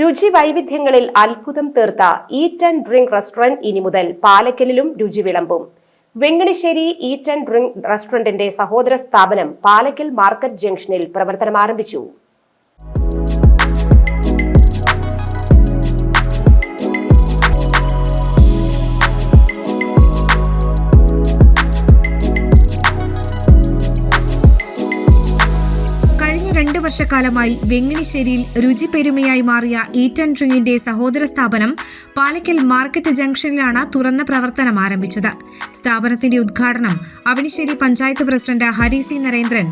രുചി വൈവിധ്യങ്ങളിൽ അത്ഭുതം തീർത്ത ഈറ്റ് ആൻഡ് ഡ്രിങ്ക് റെസ്റ്റോറന്റ് ഇനി മുതൽ പാലക്കലിലും രുചി വിളമ്പും. വെങ്ങണിശ്ശേരി ഈറ്റ് ആൻഡ് ഡ്രിങ്ക് റെസ്റ്റോറന്റിന്റെ സഹോദര സ്ഥാപനം പാലക്കൽ മാർക്കറ്റ് ജംഗ്ഷനിൽ പ്രവർത്തനം ആരംഭിച്ചു. രണ്ട് വർഷക്കാലമായി വെങ്ങിണിശ്ശേരിയിൽ രുചിപ്പെരുമയായി മാറിയ ഈറ്റൻ ആൻഡ് സഹോദര സ്ഥാപനം പാലക്കൽ മാർക്കറ്റ് ജംഗ്ഷനിലാണ് തുറന്ന പ്രവർത്തനം ആരംഭിച്ചത്. സ്ഥാപനത്തിന്റെ ഉദ്ഘാടനം അവനിശ്ശേരി പഞ്ചായത്ത് പ്രസിഡന്റ് ഹരി സി നരേന്ദ്രൻ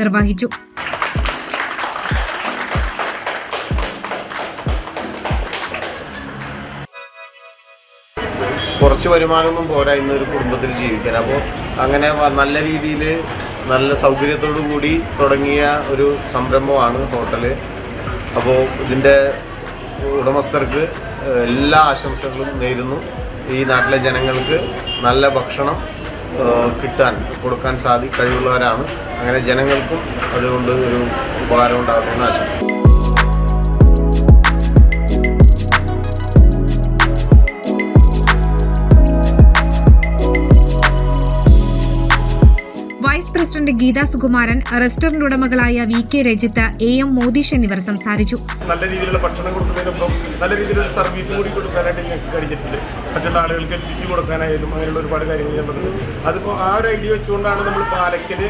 നിർവഹിച്ചു. കുറച്ച് വരുമാനമൊന്നും പോരാ ഇന്നൊരു കുടുംബത്തിൽ ജീവിക്കാൻ. അപ്പോൾ അങ്ങനെ നല്ല രീതിയിൽ നല്ല സൗകര്യത്തോടു കൂടി തുടങ്ങിയ ഒരു സംരംഭമാണ് ഹോട്ടൽ. അപ്പോൾ ഇതിന്റെ ഉടമസ്ഥർക്ക് എല്ലാ ആശംസകളും നേരുന്നു. ഈ നാട്ടിലെ ജനങ്ങൾക്ക് നല്ല ഭക്ഷണം കിട്ടാൻ കൊടുക്കാൻ സാധി കഴിവുള്ളവരാണ്. അങ്ങനെ ജനങ്ങൾക്കും അതുകൊണ്ട് ഒരു ഉപകാരം ഉണ്ടാകുമെന്ന് ആശംസിക്കുന്നു. President Geetha Sukumaran restaurant ഉടമകളായ V K Rajith A M Modeesh എന്നിവർ സംസാരിച്ചു. നല്ല രീതിയിലുള്ള ഭക്ഷണം കൊടുക്കുന്നതിനൊപ്പം നല്ല രീതിയിലുള്ള സർവീസ് കൂടി കൊടുക്കാനായിട്ട് ഞങ്ങൾക്ക് കഴിഞ്ഞിട്ടുണ്ട്. മറ്റുള്ള ആളുകൾക്ക് എത്തിച്ചു കൊടുക്കാനായാലും അങ്ങനെയുള്ള ഒരുപാട് കാര്യങ്ങൾ ഞാൻ പറഞ്ഞത്. അതിപ്പോൾ ആ ഒരു ഐഡിയ വെച്ചുകൊണ്ടാണ് നമ്മൾ പാലക്കൽ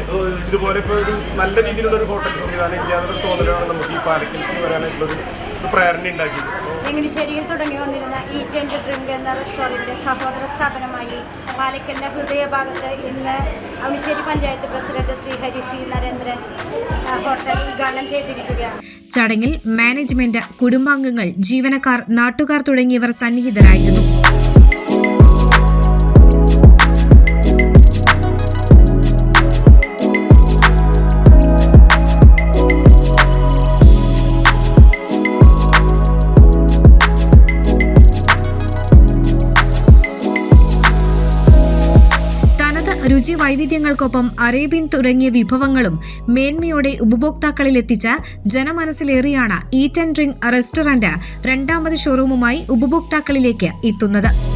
ഇതുപോലെ ഇപ്പോൾ ഒരു നല്ല രീതിയിലുള്ള ഒരു ഹോട്ടൽ സംവിധാനം ഇല്ല തോന്നലാണ് നമുക്ക് ഈ പാലക്കലേക്ക് വരാനായിട്ടുള്ളൊരു പ്രേരണ ഉണ്ടാക്കിയത്. അപ്പോൾ വെങ്ങണിശ്ശേരിയിൽ തുടങ്ങി വന്നിരുന്ന ഈറ്റ് ആൻഡ് ഡ്രിങ്ക് എന്ന റെസ്റ്റോറന്റ് സഹോദര സ്ഥാപനമായി പാലക്കലിന്റെ ഹൃദയഭാഗത്ത് ഇന്ന് Amissery panchayat president Shri Hari C Narendran hotel ഉദ്ഘാടനം ചെയ്തിരിക്കുകയാണ്. ചടങ്ങിൽ മാനേജ്മെന്റ് കുടുംബാംഗങ്ങൾ ജീവനക്കാർ നാട്ടുകാർ തുടങ്ങിയവർ സന്നിഹിതരായിരുന്നു. രുചി വൈവിധ്യങ്ങൾക്കൊപ്പം അറേബ്യൻ തുടങ്ങിയ വിഭവങ്ങളും മേന്മയോടെ ഉപഭോക്താക്കളിൽ എത്തിച്ച ജനമനസ്സിലേറിയാണ് ഈറ്റ് ആൻഡ് ഡ്രിങ്ക് റെസ്റ്റോറന്റ് രണ്ടാമത് ഷോറൂമുമായി ഉപഭോക്താക്കളിലേക്ക് എത്തുന്നത്.